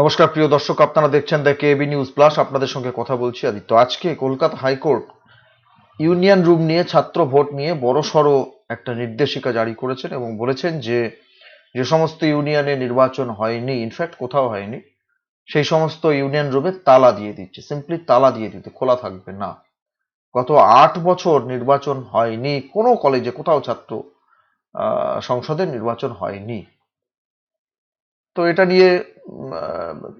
নমস্কার, প্রিয় দর্শক, আপনারা দেখছেন দ্য কেবি নিউজ প্লাস আপনাদের সঙ্গে কথা বলছি আদিত্য। আজকে কলকাতা হাইকোর্ট ইউনিয়ন রুম নিয়ে ছাত্র ভোট নিয়ে বড়সড় একটা নির্দেশিকা জারি করেছেন এবং বলেছেন যে যে সমস্ত ইউনিয়নে নির্বাচন হয়নি ইনফ্যাক্ট কোথাও হয়নি, সেই সমস্ত ইউনিয়ন রুমে তালা দিয়ে দিচ্ছে সিম্পলি তালা দিয়ে দিতে, খোলা থাকবে না। গত আট বছর নির্বাচন হয়নি, কোনো কলেজে কোথাও ছাত্র সংসদের নির্বাচন হয়নি। তো এটা নিয়ে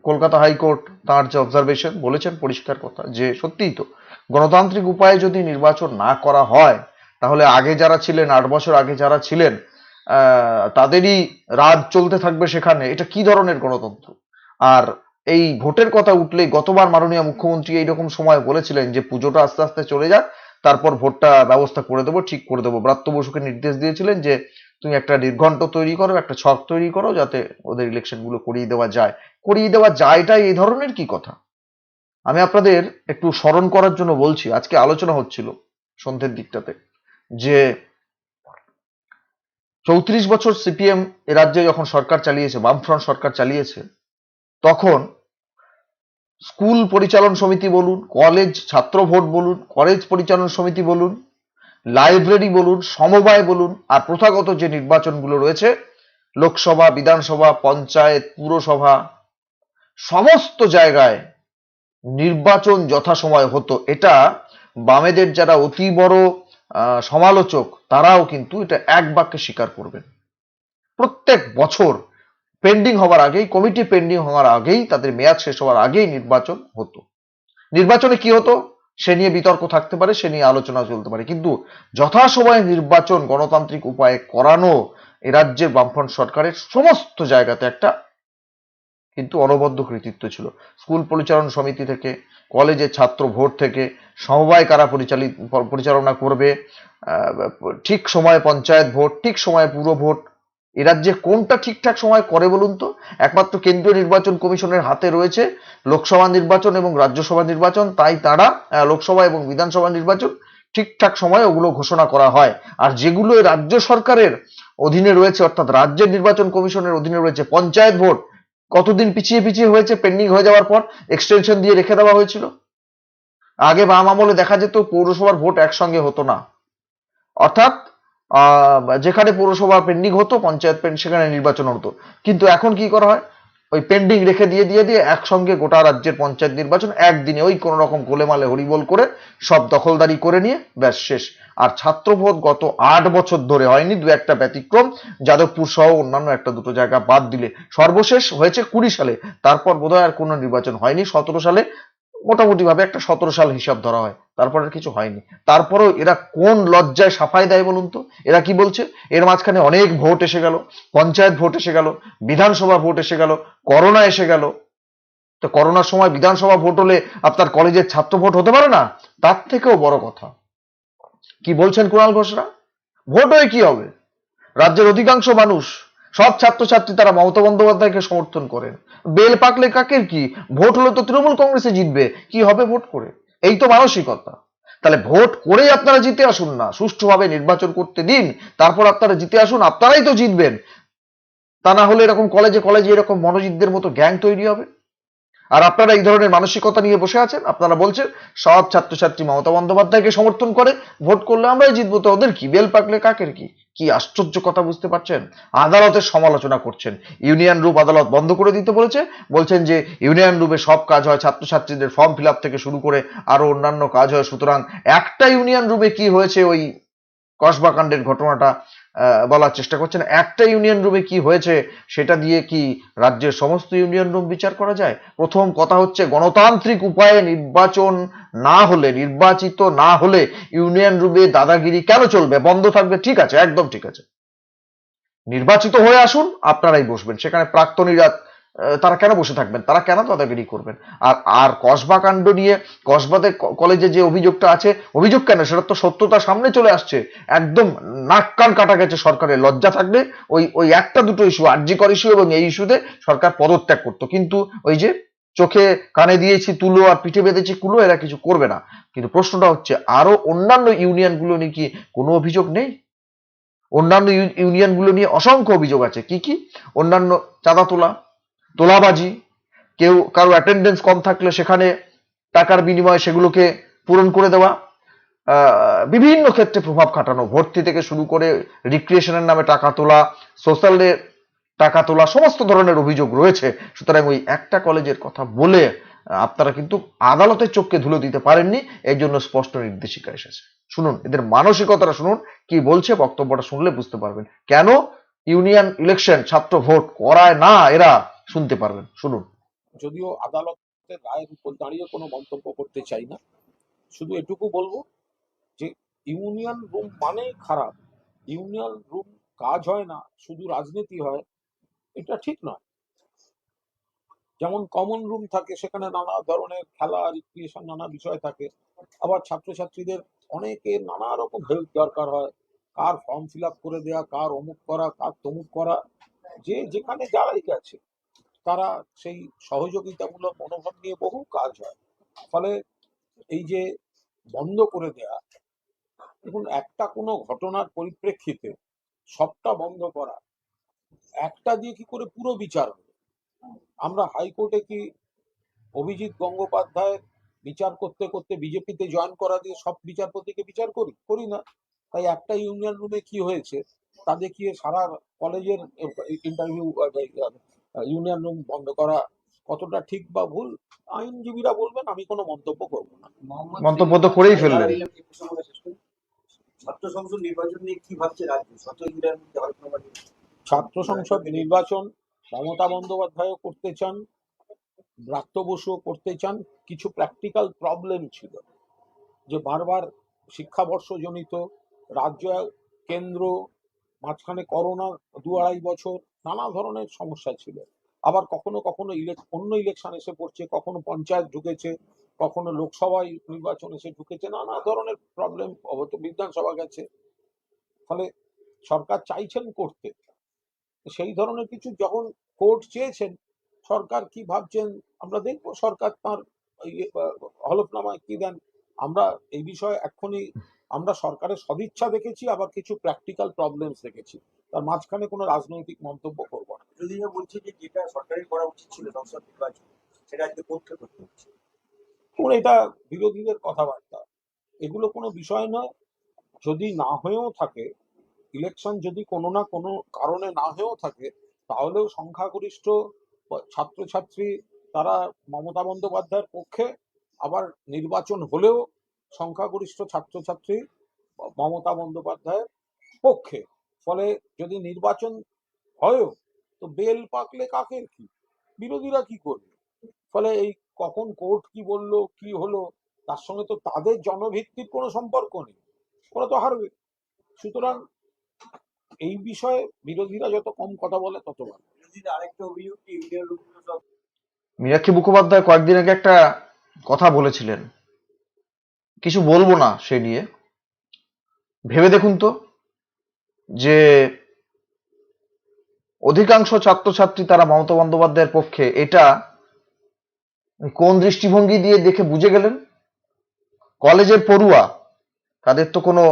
কলকাতা হাইকোর্ট তার যে অবজারভেশন বলেছেন পরিষ্কার কথা যে সত্যিই তো গণতান্ত্রিক উপায়ে যদি নির্বাচন না করা হয়, তাহলে আগে যারা ছিলেন, আট বছর আগে যারা ছিলেন তাদেরই রাজ চলতে থাকবে সেখানে। এটা কি ধরনের গণতন্ত্র? আর এই ভোটের কথা উঠলেই গতবার মাননীয় মুখ্যমন্ত্রী এইরকম সময় বলেছিলেন যে পুজোটা আস্তে আস্তে চলে যাক, তারপর ভোটটা ব্যবস্থা করে দেবো, ঠিক করে দেবো। ব্রাত্য বসুকে নির্দেশ দিয়েছিলেন যে তুমি একটা নির্ঘণ্ট তৈরি করো, একটা ছক তৈরি করো যাতে ওদের ইলেকশনগুলো করিয়ে দেওয়া যায়। করিয়ে দেওয়া যায়টাই এই ধরনের কি কথা? আমি আপনাদের একটু স্মরণ করার জন্য বলছি, আজকে আলোচনা হচ্ছিল সন্ধ্যের দিকটাতে যে চৌত্রিশ বছর সিপিএম এ রাজ্যে যখন সরকার চালিয়েছে, বামফ্রন্ট সরকার চালিয়েছে, তখন স্কুল পরিচালন সমিতি বলুন, কলেজ ছাত্র ভোট বলুন, কলেজ পরিচালন সমিতি বলুন লাইব্রেরি বলুন, সমবায় বলুন আর প্রথাগত যে নির্বাচনগুলো রয়েছে, লোকসভা, বিধানসভা, পঞ্চায়েত, পুরসভা, সমস্ত জায়গায় নির্বাচন যথাসময় হতো। এটা বামেদের যারা অতি বড় সমালোচক, তারাও কিন্তু এটা এক বাক্যে স্বীকার করবেন। প্রত্যেক বছর পেন্ডিং হওয়ার আগেই কমিটি পেন্ডিং হওয়ার আগেই, তাদের মেয়াদ শেষ হওয়ার আগেই নির্বাচন হতো। নির্বাচনে কি হতো? সে নিয়ে বিতর্ক থাকতে পারে, সে নিয়ে আলোচনা চলতে পারে। কিন্তু যথাসময়ে নির্বাচন, গণতান্ত্রিক উপায়ে করানো এ রাজ্যের বামফ্রন্ট সরকারের সমস্ত জায়গাতে একটা কিন্তু অনবদ্য কৃতিত্ব ছিল। স্কুল পরিচালন সমিতি থেকে, কলেজের ছাত্র ভোট থেকে, সমবায় কারা পরিচালিত, পরিচালনা করবে ঠিক সময়ে পঞ্চায়েত ভোট, ঠিক সময়ে পুরো ভোট রাজ্যে কোনটা ঠিকঠাক সময় করে বলুন তো? একমাত্র কেন্দ্রীয় নির্বাচন কমিশনের হাতে রয়েছে লোকসভা নির্বাচন এবং রাজ্যসভা নির্বাচন, তাই তারা লোকসভা এবং বিধানসভা নির্বাচন ঠিকঠাক সময়ে ওগুলো ঘোষণা করা হয়। আর যেগুলো রাজ্য সরকারের অধীনে রয়েছে, অর্থাৎ রাজ্যের নির্বাচন কমিশনের অধীনে রয়েছে, পঞ্চায়েত ভোট, কতদিন পিছিয়ে পিছিয়ে হয়েছে পেন্ডিং হয়ে যাওয়ার পর এক্সটেনশন দিয়ে রেখে দেওয়া হয়েছিল। আগে বাম আমলে দেখা যেত পৌরসভার ভোট একসঙ্গে হতো না। অর্থাৎ যেখানে পৌরসভা পেন্ডিং হতো, পঞ্চায়েত পেন্ড সেখানে নির্বাচন হতো। কিন্তু এখন কি করা হয়? ওই পেন্ডিং রেখে দিয়ে দিয়ে দিয়ে একসঙ্গে গোটা রাজ্যের পঞ্চায়েত নির্বাচন একদিনে ওই কোনো রকম গোলেমালে, হরিবোল করে সব দখলদারি করে নিয়ে ব্যাস শেষ। আর ছাত্র ভোট গত আট বছর ধরে হয়নি, দু একটা ব্যতিক্রম। যাদবপুর সহ অন্যান্য একটা দুটো জায়গা বাদ দিলে সর্বশেষ হয়েছে কুড়ি সালে। তারপর বোধহয় আর কোনো নির্বাচন হয়নি, সতেরো সালে মোটামুটি ভাবে একটা সতেরো সাল হিসাব ধরা হয়, তারপর আর কিছু হয়নি। তারপরেও এরা কোন লজ্জায় সাফাই দেয় বলুন তো? এরা কি বলছে? এর মাঝখানে অনেক ভোট এসে গেল, পঞ্চায়েত ভোট এসে গেল, বিধানসভা ভোট এসে গেল, করোনা এসে গেল। তো করোনার সময় বিধানসভা ভোট হলে আপনার কলেজের ছাত্র ভোট হতে পারে না? তার থেকেও বড় কথা। কি বলছেন কুণাল ঘোষরা? ভোট হয়ে কি হবে? রাজ্যের অধিকাংশ মানুষ সব ছাত্রছাত্রী তারা মমতা বন্দ্যোপাধ্যায়কে সমর্থন করেন। বেল পাকলে কাকের কি? ভোট হলে তো তৃণমূল কংগ্রেসে জিতবে। কি হবে ভোট করে? এই তো মানসিকতা। তাহলে ভোট করেই আপনারা জিতে আসুন না। সুষ্ঠুভাবে নির্বাচন করতে দিন, তারপর আপনারা জিতে আসুন, আপনারাই তো জিতবেন। তা না হলে এরকম কলেজে কলেজে এরকম মনোজিতদের মতো গ্যাং তৈরি হবে? আর আপনারা এই ধরনের মানসিকতা নিয়ে বসে আছেন? আপনারা বলছেন, সব ছাত্রছাত্রী মমতা বন্দ্যোপাধ্যায়কে সমর্থন করে, ভোট করলে আমরাই জিতবো, তো ওদের কি? বেল পাকলে কাকের কি? কি আশ্চর্য কথা বুঝতে পারছেন? আদালতের সমালোচনা করছেন। ইউনিয়ন রূপ আদালত বন্ধ করে দিতে বলেছে। বলছেন যে, ইউনিয়ন রূপে সব কাজ হয়, ছাত্রছাত্রীদের ফর্ম ফিল থেকে শুরু করে আরও অন্যান্য কাজ হয়। সুতরাং একটা ইউনিয়ন রুমে কি হয়েছে ওই কসবাকাণ্ডের ঘটনাটা বলার চেষ্টা করছেন। একটা ইউনিয়ন রুমে কি হয়েছে সেটা দিয়ে কি রাজ্যের সমস্ত ইউনিয়ন রুম বিচার করা যায়? প্রথম কথা হচ্ছে গণতান্ত্রিক উপায়ে নির্বাচন না হলে, নির্বাচিত না হলে ইউনিয়ন রুমে দাদাগিরি কেন চলবে? বন্ধ থাকবে? ঠিক আছে, একদম ঠিক আছে। নির্বাচিত হয়ে আসুন, আপনারাই বসবেন। সেখানে প্রাক্তনীরা তারা কেন বসে থাকবেন? তারা কেন দাদাগিরি করবেন? আর আর কসবা কাণ্ড নিয়ে কসবাতে কলেজে যে অভিযোগটা আছে, অভিযোগ কেন? সেটা তো সত্যতা সামনে চলে আসছে। একদম নাক কান কাটা গেছে সরকারের। লজ্জা থাকলে ওই ওই একটা দুটো ইস্যু আর্যিকর ইস্যু এবং এই ইস্যুতে সরকার পদত্যাগ করতো। কিন্তু ওই যে চোখে কানে দিয়েছি, তুলো আর পিঠে বেঁধেছি, কুলো, এরা কিছু করবে না। কিন্তু প্রশ্নটা হচ্ছে, আরও অন্যান্য ইউনিয়নগুলো নিয়ে কি কোনো অভিযোগ নেই? অন্যান্য ইউনিয়নগুলো নিয়ে অসংখ্য অভিযোগ আছে। কি কি? অন্যান্য চাঁদা তোলা তোলাবাজি কেউ কারও অ্যাটেন্ডেন্স কম থাকলে সেখানে টাকার বিনিময়ে সেগুলোকে পূরণ করে দেওয়া বিভিন্ন ক্ষেত্রে প্রভাব খাটানো, ভর্তি থেকে শুরু করে রিক্রিয়েশনের নামে টাকা তোলা সোশ্যালে টাকা তোলা, সমস্ত ধরনের অভিযোগ রয়েছে। সুতরাং ওই একটা কলেজের কথা বলে আপনারা কিন্তু আদালতের চোখকে ধুলো দিতে পারেননি এই জন্য স্পষ্ট নির্দেশিকা এসেছে। শুনুন, এদের মানসিকতাটা শুনুন, কি বলছে, বক্তব্যটা শুনলে বুঝতে পারবেন। কেন? ইউনিয়ন ইলেকশন ছাত্র ভোট করায় না এরা। শুনতে পারবেন, শুনুন। যদিও আদালতের রায়ের উপর দাঁড়িয়ে কোনো মন্তব্য করতে চাই না, শুধু এটুকু বলব যে ইউনিয়ন রুম মানেই খারাপ। ইউনিয়ন রুম কাজ হয় না, শুধু রাজনীতি হয়, এটা ঠিক নয়। যেমন কমন রুম থাকে, সেখানে নানা ধরনের খেলা রিক্রিয়েশন নানা বিষয় থাকে। আবার ছাত্রছাত্রীদের অনেকের নানা রকম হেল্প দরকার হয়। কার ফর্ম ফিল আপ করে দেয়া, কার অমুক করা, কার তমুক করা, যে যেখানে যারাই গেছে। তারা সেই সহযোগিতামূলক মনোভাব নিয়ে বহু কাজ হয়। ফলে এই যে বন্ধ করে দেয়া, দেখুন একটা কোনো ঘটনার পরিপ্রেক্ষিতে সবটা বন্ধ করা, একটা দিয়ে কি করে পুরো বিচার হবে? আমরা হাইকোর্টে কি অভিজিৎ গঙ্গোপাধ্যায়ের বিচার করতে করতে বিজেপিতে জয়েন করা দিয়ে সব বিচারপতিকে বিচার করি? করি না। তাই একটা ইউনিয়ন রুমে কি হয়েছে, তা দেখিয়ে সারা কলেজের ইন্টারভিউ ইউনিয়ন রুম বন্ধ করা কতটা ঠিক বা ভুল আইনজীবীরা বলবেন আমি কোনো মন্তব্য করব না। মন্তব্য তো করেই ফেললেন। ছাত্র সংসদ নির্বাচন নিয়ে কি ভাবছে রাজ্য বা ছাত্র সংসদ নির্বাচন মমতা বন্দ্যোপাধ্যায়ও করতে চান ব্রাত্য বসুও করতে চান কিছু প্র্যাকটিক্যাল প্রবলেম ছিল যে বারবার শিক্ষাবর্ষজনিত রাজ্য কেন্দ্র মাঝখানে করোনা দু আড়াই বছর নানা ধরনের সমস্যা ছিল। আবার কখনো কখনো অন্য ইলেকশন এসে পড়ছে কখনো পঞ্চায়েত ঢুকেছে কখনো লোকসভায় নির্বাচন এসে ঢুকেছে নানা ধরনের প্রবলেম বিধানসভা গেছে। ফলে সরকার চাইছেন করতে। সেই ধরনের কিছু যখন কোর্ট চেয়েছেন সরকার কি ভাবছেন আমরা দেখব সরকার তার ইয়ে, হলফনামায় কি দেন। আমরা এই বিষয়ে এক্ষুনি আমরা সরকারের সদিচ্ছা দেখেছি আবার কিছু প্র্যাকটিক্যাল প্রবলেমস দেখেছি। তার মাঝখানে কোনো রাজনৈতিক মন্তব্য করব না। বিরোধীরা বলছে যে যেটা সরকারের করা উচিত ছিল সংসদ নির্বাচন সেটা আজকে পক্ষে করতে হচ্ছে। এটা বিরোধীদের কথাবার্তা। এগুলো কোনো বিষয় নয়। যদি না হয়েও থাকে ইলেকশন যদি কোনো না কোনো কারণে না হয়েও থাকে তাহলেও সংখ্যাগরিষ্ঠ ছাত্রছাত্রী তারা মমতা বন্দ্যোপাধ্যায়ের পক্ষে আবার নির্বাচন হলেও সংখ্যাগরিষ্ঠ ছাত্রছাত্রী মমতা বন্দ্যোপাধ্যায়ের পক্ষে। ফলে যদি নির্বাচন হয়ও তো বেল পাকলে কাকের কি? বিরোধীরা কি করবে? ফলে এই কখন কোর্ট কি বলল কি হলো তার সঙ্গে তো তাদের জনভিত্তিক কোনো সম্পর্ক নেই। ওরা তো হারবে। সুতরাং এই বিষয়ে বিরোধীরা যত কম কথা বলে তত ভালো। মীনাক্ষী মুখোপাধ্যায় কয়েকদিন আগে একটা কথা বলেছিলেন। কিছু বলব না সে নিয়ে। ভেবে দেখুন তো যে অধিকাংশ ছাত্রছাত্রী তারা মমতা বন্দ্যোপাধ্যায়ের পক্ষে এটা কোন দৃষ্টিভঙ্গি দিয়ে দেখে বুঝে গেলেন? কলেজের পড়ুয়া, তাদের তো কোনো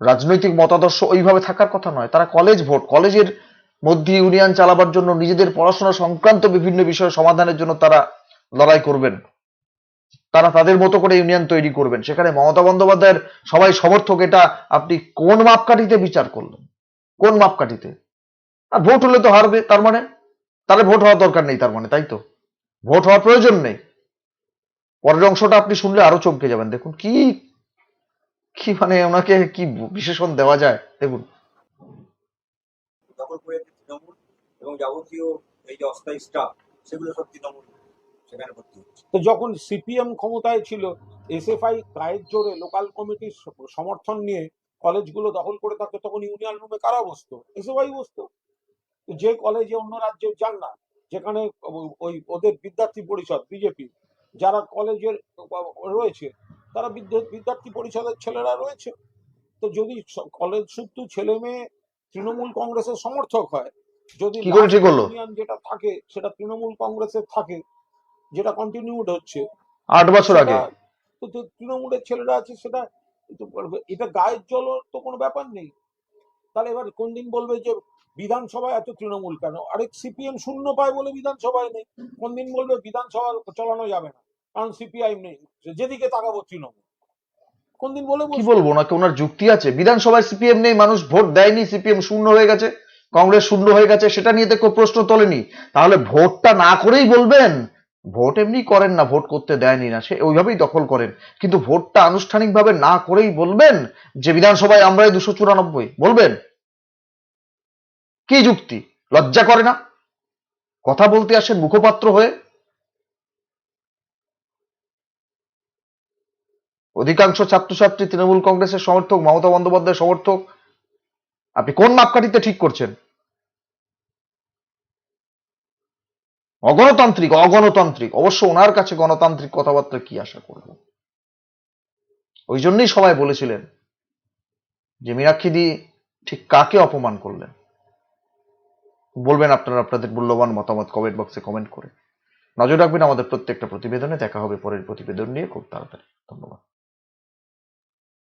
রাজনৈতিক মতাদর্শ ওইভাবে থাকার কথা নয়। তারা কলেজ ভোট, কলেজের মধ্যে ইউনিয়ন চালাবার জন্য নিজেদের পড়াশোনা সংক্রান্ত বিভিন্ন বিষয় সমাধানের জন্য তারা লড়াই করবেন। তারা তাদের মতো করে ইউনিয়ন তৈরি করবেন। সেখানে মমতা বন্দ্যোপাধ্যায়ের সবাই সমর্থক, এটা আপনি কোন মাপকাঠিতে বিচার করলেন? কোন মাপকাঠিতে? আর ভোট হলে তো হারবে, তার মানে? তাহলে ভোট হওয়ার দরকার নেই, তার মানে তাই তো? ভোট হওয়ার প্রয়োজন নেই। পরের অংশটা আপনি শুনলে আরও চমকে যাবেন, দেখুন কি কি মানে ওনাকে কি বিশেষণ দেওয়া যায়, দেখুন। এবং যাবতীয় এই যে অস্থায়ী স্টাফ সেগুলো সব তৃণমূল। সেখানে ভর্তি হচ্ছে তো যখন সিপিএম ক্ষমতায় ছিল এসএফআই গায়ের জোরে লোকাল কমিটির সমর্থন নিয়ে কলেজগুলো দখল করে থাকতো তখন ইউনিয়ন রুমে কারা বসতো? এসএফআই বসতো। যে কলেজে অন্য রাজ্যে যান না যেখানে ওই ওদের বিদ্যার্থী পরিষদ বিজেপি যারা কলেজের রয়েছে তারা বিদ্যার্থী পরিষদের ছেলেরা রয়েছে। তো যদি কলেজ শুধু ছেলে মেয়ে তৃণমূল কংগ্রেসের সমর্থক হয় যদি? ইউনিয়ন যেটা থাকে সেটা তৃণমূল কংগ্রেসের থাকে যেটা কন্টিনিউড হচ্ছে। আট বছর আগে। তো তৃণমূলের ছেলেরা আছে সেটা এটা গায়ের জল তো কোনো ব্যাপার নেই। তাহলে এবার কোন দিন বলবে যে বিধানসভায় এত তৃণমূল কেন? আরে সিপিএম শূন্য পায় বলে বিধানসভায় নেই। কোন দিন বলবে বিধানসভা চালানো যাবে না কারণ সিপিআই নেই। যেদিকে তাকাবো তৃণমূল। কোন দিন বলে কি? বলব নাকি ওনার যুক্তি আছে। বিধানসভায় সিপিএম নেই মানুষ ভোট দেয়নি সিপিএম শূন্য হয়ে গেছে কংগ্রেস শূন্য হয়ে গেছে সেটা নিয়ে তো প্রশ্ন তোলেনি। তাহলে ভোটটা না করেই বলবেন? ভোট এমনি করেন না, ভোট করতে দেয়নি না, সে ওইভাবেই দখল করেন। কিন্তু ভোটটা আনুষ্ঠানিকভাবে না করেই বলবেন যে বিধানসভায় আমরাই দুশো চুরানব্বই, বলবেন? কি যুক্তি? লজ্জা করে না? কথা বলতে আসেন মুখপাত্র হয়ে। অধিকাংশ ছাত্রছাত্রী তৃণমূল কংগ্রেসের সমর্থক, মমতা বন্দ্যোপাধ্যায়ের সমর্থক। আপনি কোন মাপকাঠিতে ঠিক করছেন? অগণতান্ত্রিক অগণতান্ত্রিক। অবশ্য ওনার কাছে গণতান্ত্রিক কথাবার্তা কি আশা করব? ওই জন্যই সবাই বলেছিলেন যে মীনাক্ষীদি ঠিক কাকে অপমান করলেন? বলবেন আপনারা আপনাদের মূল্যবান মতামত কমেন্ট বক্সে কমেন্ট করে। নজর রাখবেন আমাদের প্রত্যেকটা প্রতিবেদনে। দেখা হবে পরের প্রতিবেদন নিয়ে খুব তাড়াতাড়ি। ধন্যবাদ।